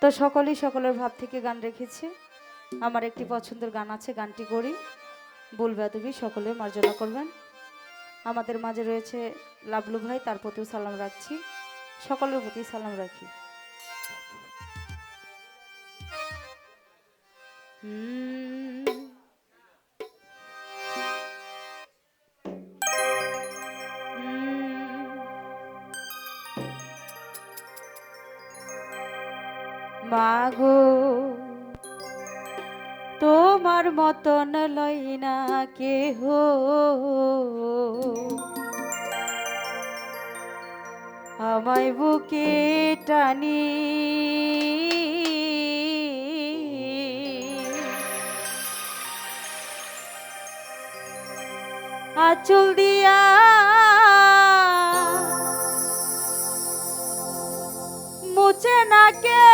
তো সকলেই সকলের ভাব থেকে গান রেখেছে। আমার একটি পছন্দের গান আছে, গানটি করি। বলবে তুমি সকলে মার্জনা করবেন। আমাদের মাঝে রয়েছে লাবলু ভাই, তার প্রতিও সালাম রাখছি। সকলের প্রতি সালাম রাখি। হুম। মাগো তোমার মতন লই না কেহ। আমায় বুকে টানি আচল দিয়া মুছে না কে?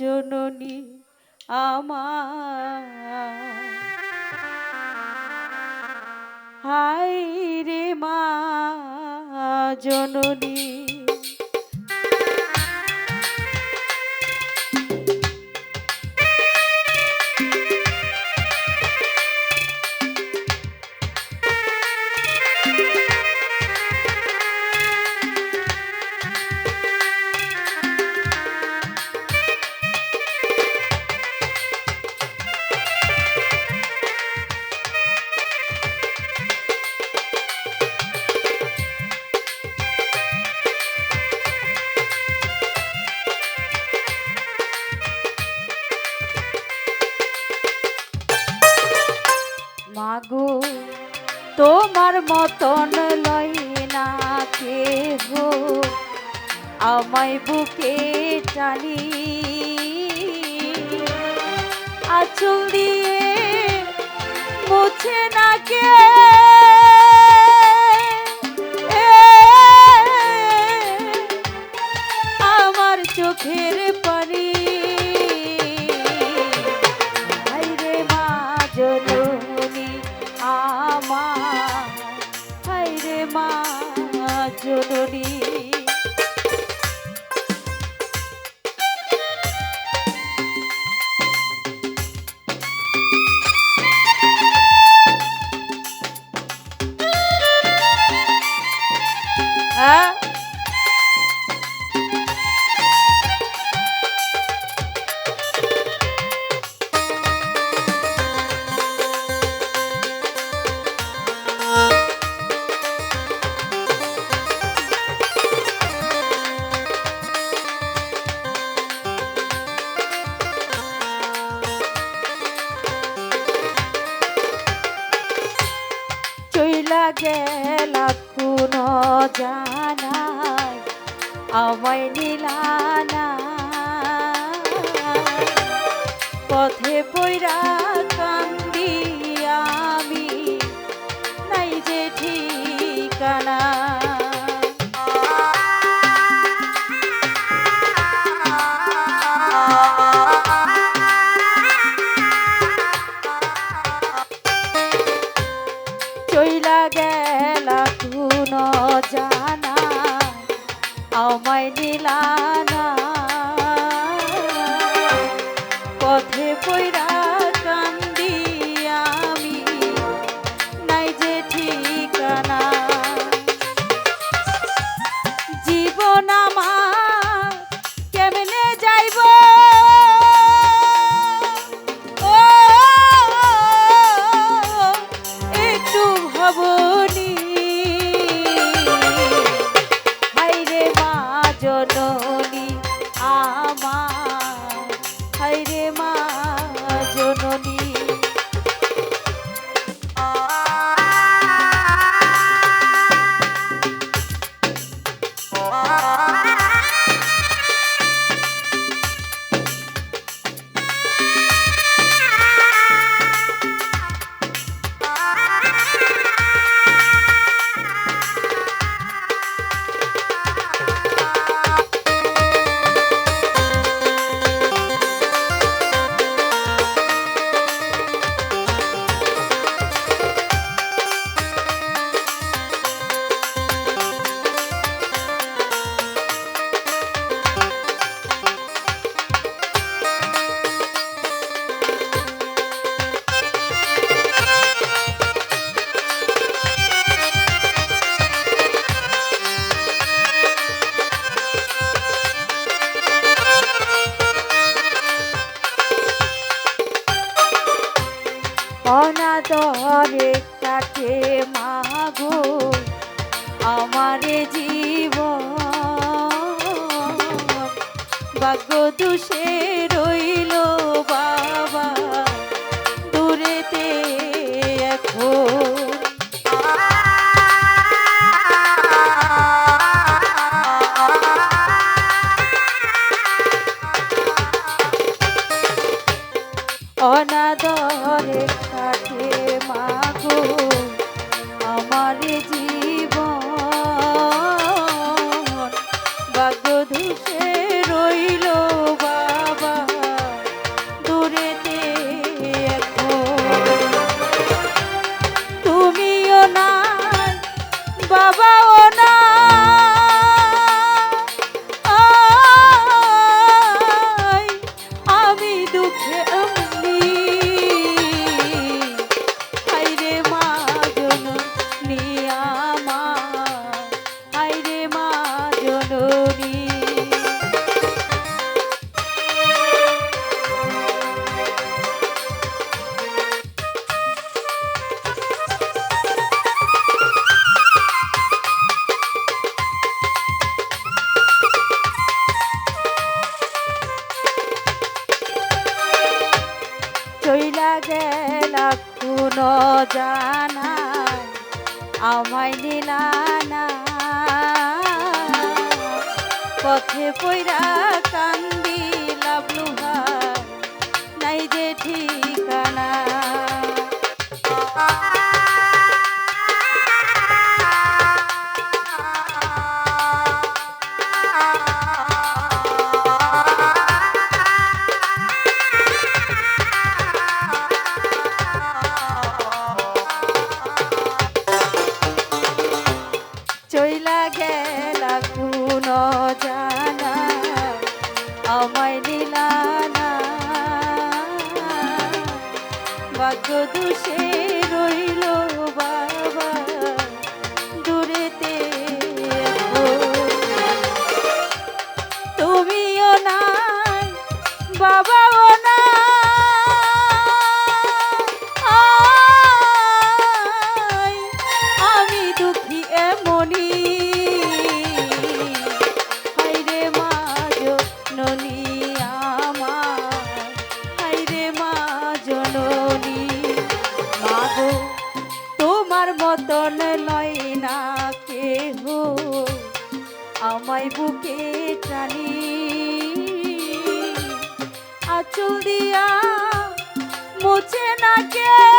জননী আমার। হাই রে মা জননী। তোমার মতন লয় না কেহ। আমায় বুকে টানি। আচল দিয়ে মুছে না কে চইলা গেলা আমায় নীলানা পথে পইরা অনাদরে তাকে মাগো আমারে জীব ভাগ্য দোষে রইল বা ভুইলা গেলা কোনো জানা আমায় নিলা না পথে পইরা কান্দি লাবলু নাই যে ঠিকানা। দুষে প্রাণী। আচল দিয়া মোছে না কে